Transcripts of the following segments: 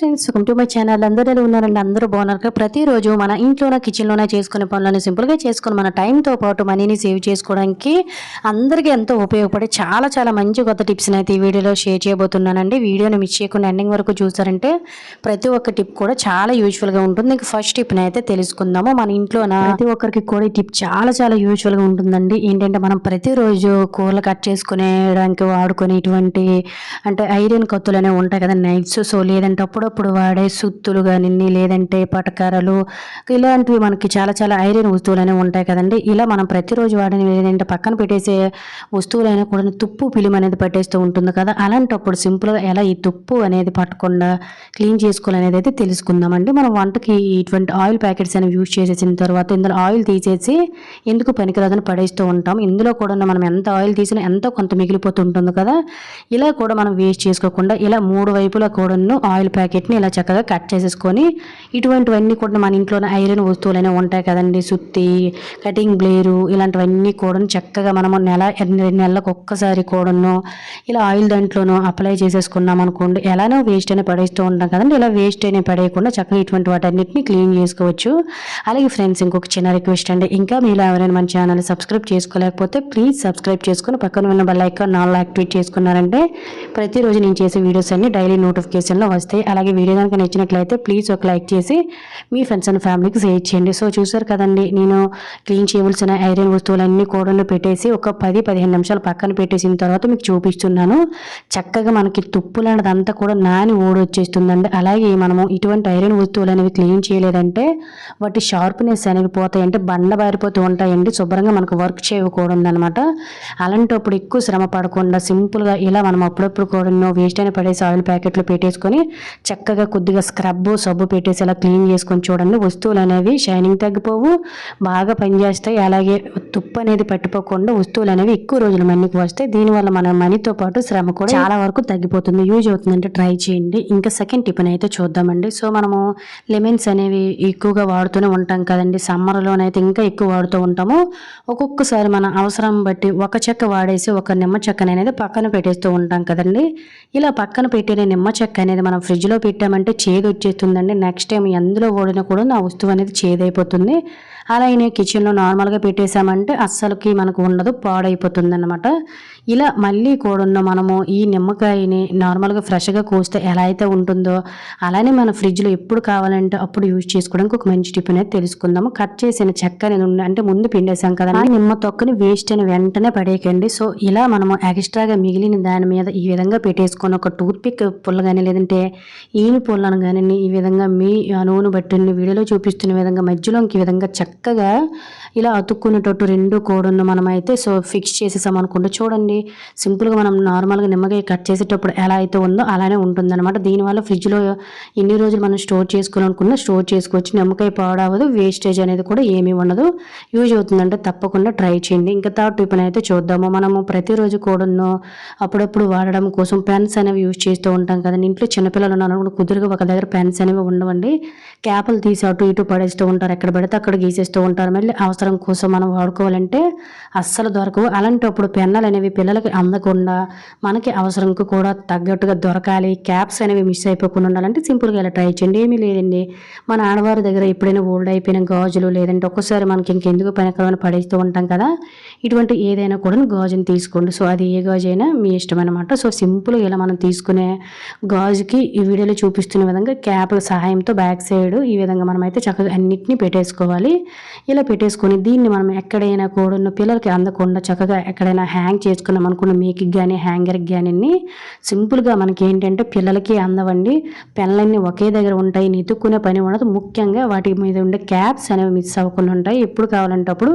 Friends welcome to my channel అందరూ ఎలా ఉన్నారండి అందరూ బాగున్నారు ప్రతిరోజు మన ఇంట్లోనే కిచెన్లోనే చేసుకునే పనులను సింపుల్గా చేసుకొని మన టైంతో పాటు మనీని సేవ్ చేసుకోవడానికి అందరికీ ఎంతో ఉపయోగపడే చాలా చాలా మంచి కొత్త టిప్స్ని అయితే ఈ వీడియోలో షేర్ చేయబోతున్నానండి. వీడియోని మిస్ చేయకుండా ఎండింగ్ వరకు చూసారంటే ప్రతి ఒక్క టిప్ కూడా చాలా యూజ్ఫుల్గా ఉంటుంది. ఇంక ఫస్ట్ టిప్ని అయితే తెలుసుకుందాము. మన ఇంట్లోన? ప్రతి ఒక్కరికి కూడా ఈ టిప్ చాలా చాలా యూజ్ఫుల్గా ఉంటుందండి. ఏంటంటే మనం ప్రతిరోజు కూరలు కట్ చేసుకునేడానికి వాడుకునే ఇటువంటి అంటే ఐరన్ కత్తులు అనేవి ఉంటాయి కదా నైఫ్స్ సో లేదంటే అప్పుడు అప్పుడప్పుడు వాడే సుత్తులు కానీ లేదంటే పటకారాలు ఇలాంటివి మనకి చాలా చాలా ఐరన్ వస్తువులు అనేవి ఉంటాయి కదండి. ఇలా మనం ప్రతిరోజు వాడిని లేదంటే పక్కన పెట్టేసే వస్తువులైనా కూడా తుప్పు పిలిం అనేది పట్టేస్తూ ఉంటుంది కదా. అలాంటప్పుడు సింపుల్గా ఎలా ఈ తుప్పు అనేది పట్టకుండా క్లీన్ చేసుకోవాలనేది అయితే తెలుసుకుందామండి. మనం వంటకి ఇటువంటి ఆయిల్ ప్యాకెట్స్ అనేవి యూజ్ చేసేసిన తర్వాత ఇందులో ఆయిల్ తీసేసి ఎందుకు పనికిరాదని పడేస్తూ ఉంటాం. ఇందులో కూడా మనం ఎంత ఆయిల్ తీసినా ఎంతో కొంత మిగిలిపోతూ ఉంటుంది కదా. ఇలా కూడా మనం వేస్ట్ చేసుకోకుండా ఇలా మూడు వైపులా కూడాను ఆయిల్ ప్యాకెట్ ప్యాకెట్ని ఇలా చక్కగా కట్ చేసేసుకొని ఇటువంటివన్నీ కూడా మన ఇంట్లోనే ఐరన్ వస్తువులు ఉంటాయి కదండి. సుత్తి కటింగ్ బ్లేరు ఇలాంటివన్నీ కూడా చక్కగా మనము నెల రెండు నెలలకు ఒక్కసారి కూడాను ఇలా ఆయిల్ దాంట్లోనూ అప్లై చేసేసుకున్నాం అనుకోండి. ఎలానో వేస్ట్ అయినా పడేస్తూ ఉంటాం కదండి. ఇలా వేస్ట్ అయినా పడేయకుండా చక్కగా ఇటువంటి వాటన్నిటిని క్లీన్ చేసుకోవచ్చు. అలాగే ఫ్రెండ్స్ ఇంకొక చిన్న రిక్వెస్ట్ అండి. ఇంకా మీరు ఎవరైనా మన ఛానల్ సబ్స్క్రైబ్ చేసుకోలేకపోతే ప్లీజ్ సబ్స్క్రైబ్ చేసుకుని పక్కన ఉన్న బెల్ ఐకాన్ నాలుగు యాక్టివేట్ చేసుకున్నారంటే ప్రతిరోజు నేను చేసే వీడియోస్ అన్ని డైలీ నోటిఫికేషన్లో వస్తాయి. అలాగే వీడియో కనుక నచ్చినట్లయితే ప్లీజ్ ఒక లైక్ చేసి మీ ఫ్రెండ్స్ అండ్ ఫ్యామిలీకి షేర్ చేయండి. సో చూసారు కదండి నేను క్లీన్ చేయవలసిన ఐరన్ వస్తువులన్నీ కూడలో పెట్టేసి ఒక పది పదిహేను నిమిషాలు పక్కన పెట్టేసిన తర్వాత మీకు చూపిస్తున్నాను. చక్కగా మనకి తుప్పు లాంటిదంతా కూడా నాని ఓడొచ్చేస్తుందండి అలాగే మనము ఇటువంటి ఐరన్ వస్తువులు అనేవి క్లీన్ చేయలేదంటే వాటి షార్ప్నెస్ అనేవి పోతాయంటే బండ బారిపోతూ ఉంటాయండి. శుభ్రంగా మనకు వర్క్ చేయకూడదు అనమాట అలాంటప్పుడు ఎక్కువ శ్రమ పడకుండా సింపుల్గా ఇలా మనం అప్పుడప్పుడు కూడా వేస్ట్ అయిన పడేసి ఆయిల్ ప్యాకెట్లు పెట్టేసుకొని చక్కగా కొద్దిగా స్క్రబ్ సబ్బు పెట్టేసి ఇలా క్లీన్ చేసుకొని చూడండి. వస్తువులు అనేవి షైనింగ్ తగ్గిపోవు బాగా పనిచేస్తాయి. అలాగే తుప్పు అనేది పట్టిపోకుండా వస్తువులు అనేవి ఎక్కువ రోజులు మనీకి వస్తాయి. దీనివల్ల మన మనీతో పాటు శ్రమ కూడా చాలా వరకు తగ్గిపోతుంది. యూజ్ అవుతుందంటే ట్రై చేయండి. ఇంకా సెకండ్ టిఫిన్ అయితే చూద్దామండి. సో మనము లెమన్స్ అనేవి ఎక్కువగా వాడుతూనే ఉంటాం కదండి. సమ్మర్లోనైతే ఇంకా ఎక్కువ వాడుతూ ఉంటాము. ఒక్కొక్కసారి మన అవసరం బట్టి ఒక చెక్క వాడేసి ఒక నిమ్మ చెక్కని అనేది పక్కన పెట్టేస్తూ ఉంటాం కదండి. ఇలా పక్కన పెట్టిన నిమ్మ చెక్క అనేది మనం ఫ్రిడ్జ్లో పెట్టామంటే చేదు వచ్చేస్తుందండి నెక్స్ట్ టైం ఎందులో ఓడినా కూడా నా వస్తువు అనేది చేదైపోతుంది. అలాగే కిచెన్లో నార్మల్గా పెట్టేశామంటే అస్సలకి మనకు ఉండదు పాడైపోతుంది అనమాట ఇలా మళ్ళీ కూడా మనము ఈ నిమ్మకాయని నార్మల్గా ఫ్రెష్గా కోస్తే ఎలా అయితే ఉంటుందో అలానే మన ఫ్రిడ్జ్లో ఎప్పుడు కావాలంటే అప్పుడు యూజ్ చేసుకోవడానికి ఒక మంచి టిప్ అనేది తెలుసుకుందాము. కట్ చేసిన చెక్క అనేది అంటే ముందు పిండేసాం కదా నిమ్మ తొక్కని వేస్ట్ అని వెంటనే పడేయకండి. సో ఇలా మనము ఎక్స్ట్రాగా మిగిలిన దాని మీద ఈ విధంగా పెట్టేసుకొని ఒక టూత్పిక్ పుల్ల కానీ లేదంటే ఈని పుల్లను కానీ ఈ విధంగా మీ అనువును బట్టి వీడియోలో చూపిస్తున్న విధంగా మధ్యలో ఈ విధంగా చెక్క చక్కగా ఇలా అతుక్కునేటట్టు రెండు కోడును మనమైతే సో ఫిక్స్ చేసేసాం అనుకుంటే చూడండి. సింపుల్గా మనం నార్మల్గా నిమ్మకాయ కట్ చేసేటప్పుడు ఎలా అయితే ఉందో అలానే ఉంటుందన్నమాట. దీనివల్ల ఫ్రిడ్జ్లో ఎన్ని రోజులు మనం స్టోర్ చేసుకోవాలనుకున్నా స్టోర్ చేసుకోవచ్చు నిమ్మకాయ పాడవదు వేస్టేజ్ అనేది కూడా ఏమీ ఉండదు. యూజ్ అవుతుందంటే తప్పకుండా ట్రై చేయండి. ఇంకా థర్డ్ టిఫిన్ అయితే చూద్దాము. మనము ప్రతిరోజు కూడాను అప్పుడప్పుడు వాడడం కోసం పెన్స్ అనేవి యూజ్ చేస్తూ ఉంటాం కదండి. ఇంట్లో చిన్నపిల్లలు ఉన్నారు కుదురుగా ఒక దగ్గర పెన్స్ అనేవి ఉండవండి. క్యాపులు తీసి అటు ఇటు పడేస్తూ ఉంటారు. ఎక్కడ పడితే అక్కడ గీసేస్తూ ఉంటారు. మళ్ళీ అవసరం కోసం మనం వాడుకోవాలంటే అస్సలు దొరకవు. అలాంటప్పుడు పెన్నలు అనేవి పిల్లలకి అందకుండా మనకి అవసరంకు కూడా తగ్గట్టుగా దొరకాలి. క్యాప్స్ అనేవి మిస్ అయిపోకుండా ఉండాలంటే సింపుల్గా ఇలా ట్రై చేయండి. ఏమీ లేదండి. మన ఆడవారి దగ్గర ఎప్పుడైనా ఓల్డ్ అయిపోయిన గాజులు లేదంటే ఒక్కసారి మనకి ఇంకెందుకు పనికిరమని పడేస్తూ ఉంటాం కదా. ఇటువంటి ఏదైనా కూడా గాజుని తీసుకోండి. సో అది ఏ గాజు అయినా మీ ఇష్టం అనమాట సో సింపుల్గా ఇలా మనం తీసుకునే గాజుకి ఈ వీడియోలో చూపిస్తున్న విధంగా క్యాప్ సహాయంతో బ్యాక్ సైడ్ ఈ విధంగా మనమైతే చక్కగా అన్నిటినీ పెట్టేసుకోవాలి. ఇలా పెట్టేసుకొని దీన్ని మనం ఎక్కడైనా కూడా పిల్లలకి అందకుండా చక్కగా ఎక్కడైనా హ్యాంగ్ చేసుకున్నాం అనుకున్న మేకి కానీ హ్యాంగర్కి కానీ సింపుల్గా మనకి ఏంటంటే పిల్లలకి అందవండి. పెన్లన్నీ ఒకే దగ్గర ఉంటాయి నెతుక్కునే పని ఉండదు. ముఖ్యంగా వాటి మీద ఉండే క్యాప్స్ అనేవి మిస్ అవ్వకుండా ఉంటాయి. ఎప్పుడు కావాలంటే అప్పుడు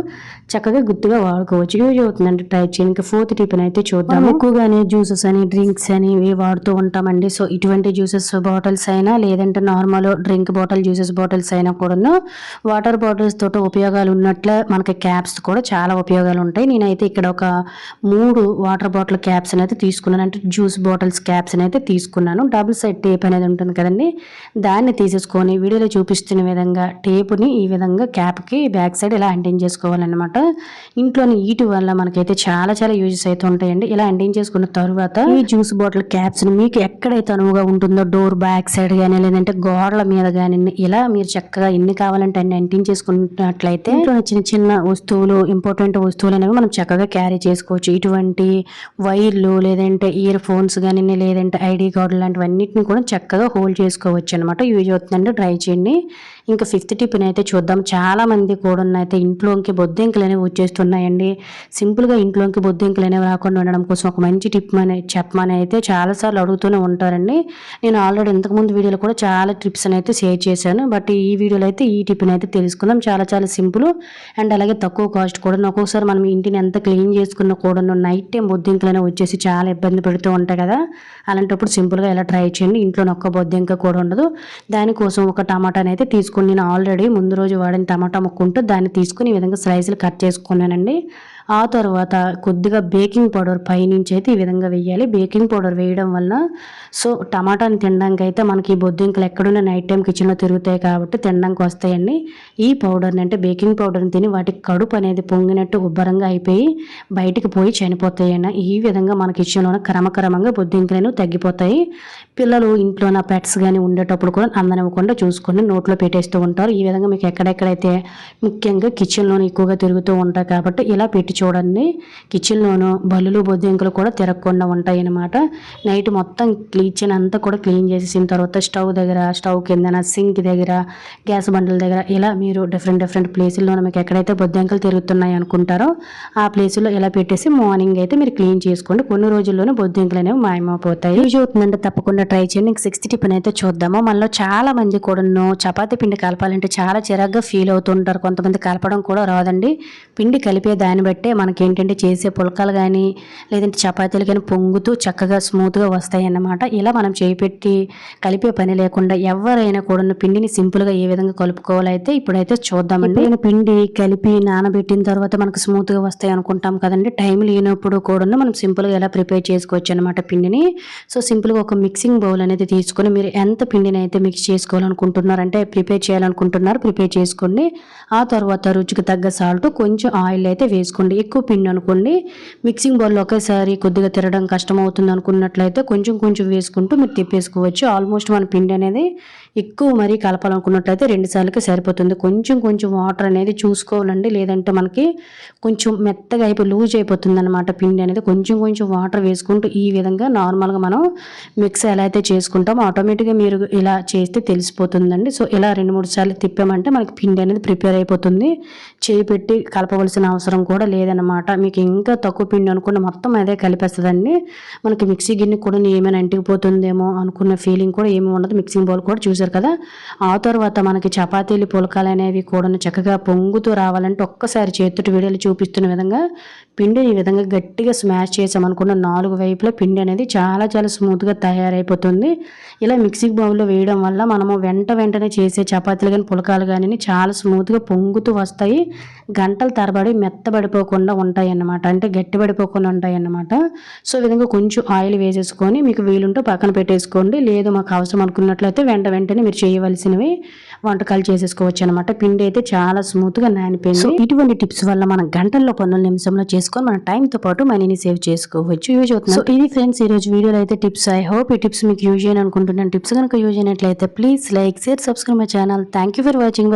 చక్కగా గుర్తుగా వాడుకోవచ్చు. యూజ్ అవుతుందండి ట్రై చేయండి. ఇంకా ఫోర్త్ టిఫిన్ అయితే చూద్దాం ఎక్కువగానే జ్యూసెస్ అని డ్రింక్స్ అని ఇవి వాడుతూ ఉంటామండి. సో ఇటువంటి జ్యూసెస్ బాటిల్స్ అయినా లేదంటే normal drink bottle juices bottles అయినా కూడాను వాటర్ బాటిల్స్ తోట ఉపయోగాలు ఉన్నట్లే మనకి క్యాప్స్ కూడా చాలా ఉపయోగాలు ఉంటాయి నేనైతే ఇక్కడ ఒక మూడు వాటర్ బాటిల్ క్యాప్స్ అయితే తీసుకున్నాను. అంటే జ్యూస్ బాటిల్స్ క్యాప్స్ అయితే తీసుకున్నాను. డబుల్ సైడ్ టేప్ అనేది ఉంటుంది కదండి. దాన్ని తీసేసుకొని వీడియోలో చూపిస్తున్న విధంగా టేపుని ఈ విధంగా క్యాప్కి బ్యాక్ సైడ్ ఇలా అంటింగ్ చేసుకోవాలన్నమాట. ఇంట్లోని ఈటి వల్ల మనకైతే చాలా చాలా యూజెస్ అయితే ఉంటాయండి. ఇలా అంటింగ్ చేసుకున్న తర్వాత ఈ జ్యూస్ బాటిల్ క్యాప్స్ని మీకు ఎక్కడైతే అనువుగా ఉంటుందో డోర్ బ్యాక్ సైడ్ కానీ లేదంటే గోడల మీద కానీ ఇలా మీరు చక్కగా ఎన్ని కావాలంటే అన్ని అంటింగ్ చేసుకున్నట్లయితే ఇంట్లో చిన్న చిన్న వస్తువులు ఇంపార్టెంట్ వస్తువులు అనేవి మనం చక్కగా క్యారీ చేసుకోవచ్చు. ఇటువంటి వైర్లు లేదంటే ఇయర్ ఫోన్స్ కానీ లేదంటే ఐడి కార్డు లాంటివన్నిటిని కూడా చక్కగా హోల్డ్ చేసుకోవచ్చు అనమాట యూజ్ అవుతుందంటే ట్రై చేయండి. ఇంకా ఫిఫ్త్ టిఫిన్ అయితే చూద్దాం. చాలా మంది కూడా అయితే ఇంట్లోకి బొద్దింకలు అనేవి వచ్చేస్తున్నాయండి సింపుల్గా ఇంట్లోకి బొద్దింకలు అనేవి రాకుండా ఉండడం కోసం ఒక మంచి టిప్ అనే చెప్పమని అయితే చాలాసార్లు అడుగుతూనే ఉంటారండి. నేను ఆల్రెడీ ఇంతకుముందు వీడియోలో కూడా చాలా టిప్స్ అయితే షేర్ చేశాను. బట్ ఈ వీడియోలో అయితే ఈ టిప్ని అయితే తెలుసుకుందాం. చాలా చాలా సింపుల్ అండ్ అలాగే తక్కువ కాస్ట్ కూడా. ఒక్కొక్కసారి మనం ఇంటిని ఎంత క్లీన్ చేసుకున్న కూడా నైట్ టైం బొద్దింకలు వచ్చేసి చాలా ఇబ్బంది పెడుతూ ఉంటాయి కదా. అలాంటప్పుడు సింపుల్గా ఎలా ట్రై చేయండి. ఇంట్లో ఒక్క బొద్దింక కూడా ఉండదు. దానికోసం ఒక టమాటాని అయితే తీసుకుని నేను ఆల్రెడీ ముందు రోజు వాడిన టమాటా ముక్కుంటూ దాన్ని తీసుకుని ఈ విధంగా స్లైసులు కట్ చేసుకున్నానండి. ఆ తర్వాత కొద్దిగా బేకింగ్ పౌడర్ పైనుంచి అయితే ఈ విధంగా వేయాలి బేకింగ్ పౌడర్ వేయడం వల్ల సో టమాటాని తినడానికి అయితే మనకి ఈ బొద్దింకలు ఎక్కడున్న నైట్ టైం కిచెన్లో తిరుగుతాయి కాబట్టి తినడానికి వస్తాయండి. ఈ పౌడర్ని అంటే బేకింగ్ పౌడర్ని తిని వాటి కడుపు అనేది పొంగినట్టు ఉబ్బరంగా అయిపోయి బయటికి పోయి చనిపోతాయన్న ఈ విధంగా మన కిచెన్లోనే క్రమక్రమంగా బొద్దింకలను తగ్గిపోతాయి. పిల్లలు ఇంట్లో నా పెట్స్ కానీ ఉండేటప్పుడు కూడా అందనివ్వకుండా చూసుకొని నోట్లో పెట్టేస్తూ ఉంటారు. ఈ విధంగా మీకు ఎక్కడెక్కడైతే ముఖ్యంగా కిచెన్లోనే ఎక్కువగా తిరుగుతూ ఉంటాయి కాబట్టి ఇలా పెట్టి చూడండి. కిచెన్లోనూ బల్లులు బొద్దింకలు కూడా తిరగకుండా ఉంటాయన్నమాట. నైట్ మొత్తం కిచెన్ అంతా కూడా క్లీన్ చేసేసిన తర్వాత స్టవ్ దగ్గర స్టవ్ కిందన సింక్ దగ్గర గ్యాస్ బండల దగ్గర ఇలా మీరు డిఫరెంట్ డిఫరెంట్ ప్లేసుల్లో మీకు ఎక్కడైతే బొద్దింకలు తిరుగుతున్నాయి అనుకుంటారో ఆ ప్లేసుల్లో ఇలా పెట్టేసి మార్నింగ్ అయితే మీరు క్లీన్ చేసుకోండి. కొన్ని రోజుల్లోనే బొద్దింకలు అనేవి మాయమైపోతాయి. యూజ్ అవుతుందంటే తప్పకుండా ట్రై చేయండి. ఇంక సిక్స్త్ టిఫిన్ అయితే చూద్దాము. మనలో చాలా మంది కూడా చపాతీ పిండి కలపాలంటే చాలా చిరాగ్గా ఫీల్ అవుతుంటారు. కొంతమంది కలపడం కూడా రాదండి. పిండి కలిపే దాన్ని బట్టి మనకి ఏంటంటే చేసే పులకలు కానీ లేదంటే చపాతీలు కానీ పొంగుతూ చక్కగా స్మూత్గా వస్తాయి అన్నమాట ఇలా మనం చేపెట్టి కలిపే పని లేకుండా ఎవరైనా కూడా పిండిని సింపుల్గా ఏ విధంగా కలుపుకోవాలైతే ఇప్పుడైతే చూద్దామండి. నేను పిండి కలిపి నానబెట్టిన తర్వాత మనకు స్మూత్గా వస్తాయి అనుకుంటాం కదండి. టైం లేనప్పుడు కూడా మనం సింపుల్గా ఎలా ప్రిపేర్ చేసుకోవచ్చు అనమాట పిండిని. సో సింపుల్గా ఒక మిక్సింగ్ బౌల్ అనేది తీసుకొని మీరు ఎంత పిండిని అయితే మిక్స్ చేసుకోవాలనుకుంటున్నారు అంటే ప్రిపేర్ చేయాలనుకుంటున్నారు ప్రిపేర్ చేసుకోండి. ఆ తర్వాత రుచికి తగ్గ సాల్ట్ కొంచెం ఆయిల్ అయితే వేసుకోండి. ఎక్కువ పిండి అనుకోండి మిక్సింగ్ బౌల్లో ఒకేసారి కొద్దిగా తిరగడం కష్టం అవుతుంది అనుకున్నట్లయితే కొంచెం కొంచెం వేసుకుంటూ మీరు తిప్పేసుకోవచ్చు. ఆల్మోస్ట్ మన పిండి అనేది ఎక్కువ మరీ కలపాలనుకున్నట్లయితే రెండు సార్లకి సరిపోతుంది. కొంచెం కొంచెం వాటర్ అనేది చూసుకోవాలండి. లేదంటే మనకి కొంచెం మెత్తగా అయిపోయి లూజ్ అయిపోతుంది అనమాట పిండి అనేది. కొంచెం కొంచెం వాటర్ వేసుకుంటూ ఈ విధంగా నార్మల్గా మనం మిక్స్ ఎలా అయితే చేసుకుంటామో ఆటోమేటిక్గా మీరు ఇలా చేస్తే తెలిసిపోతుందండి. సో ఇలా రెండు మూడు సార్లు తిప్పామంటే మనకి పిండి అనేది ప్రిపేర్ అయిపోతుంది. చేయి పెట్టి కలపవలసిన అవసరం కూడా లేదు. లేదనమాట మీకు ఇంకా తక్కువ పిండి అనుకున్న మొత్తం అదే కలిపేస్తుందండి. మనకి మిక్సీ గిన్నె కూడా ఏమైనా అంటికిపోతుందేమో అనుకున్న ఫీలింగ్ కూడా ఏమి ఉండదు. మిక్సింగ్ బౌల్ కూడా చూసారు కదా? ఆ తర్వాత మనకి చపాతీలు పులకాలు అనేవి కూడా చక్కగా పొంగుతూ రావాలంటే ఒక్కసారి చేతుటి వీడియోలు చూపిస్తున్న విధంగా పిండిని ఈ విధంగా గట్టిగా స్మాష్ చేసామనుకున్న నాలుగు వైపుల పిండి అనేది చాలా చాలా స్మూత్గా తయారైపోతుంది. ఇలా మిక్సీ బౌల్లో వేయడం వల్ల మనము వెంట వెంటనే చేసే చపాతీలు కానీ పులకాలు కానీ చాలా స్మూత్గా పొంగుతూ వస్తాయి. గంటల తరబడి మెత్తబడిపోకుండా ఉంటాయి అన్నమాట అంటే గట్టిపడిపోకుండా ఉంటాయి అన్నమాట సో విధంగా కొంచెం ఆయిల్ వేసేసుకొని మీకు వీలుంటే పక్కన పెట్టేసుకోండి. లేదు మాకు అవసరం అనుకున్నట్లయితే వెంట వెంటనే మీరు చేయవలసినవి వంటకాలు చేసేసుకోవచ్చు అనమాట పిండి అయితే చాలా స్మూత్గా నానిపోయింది. ఇటువంటి టిప్స్ వల్ల మనం గంటల్లో పన్నుల నిమిషంలో చేసుకొని మన టైంతో పాటు మనీని సేవ్ చేసుకోవచ్చు. యూజ్ అవుతుంది సో ఇది ఫ్రెండ్స్ ఈ రోజు వీడియోలో అయితే టిప్స్. ఐ హోప్ ఈ టిప్స్ మీకు యూజ్ అయిన అనుకుంటున్నాను. టిప్స్ కనుక యూజ్ అయినట్లయితే please like share subscribe my channel. Thank you for watching.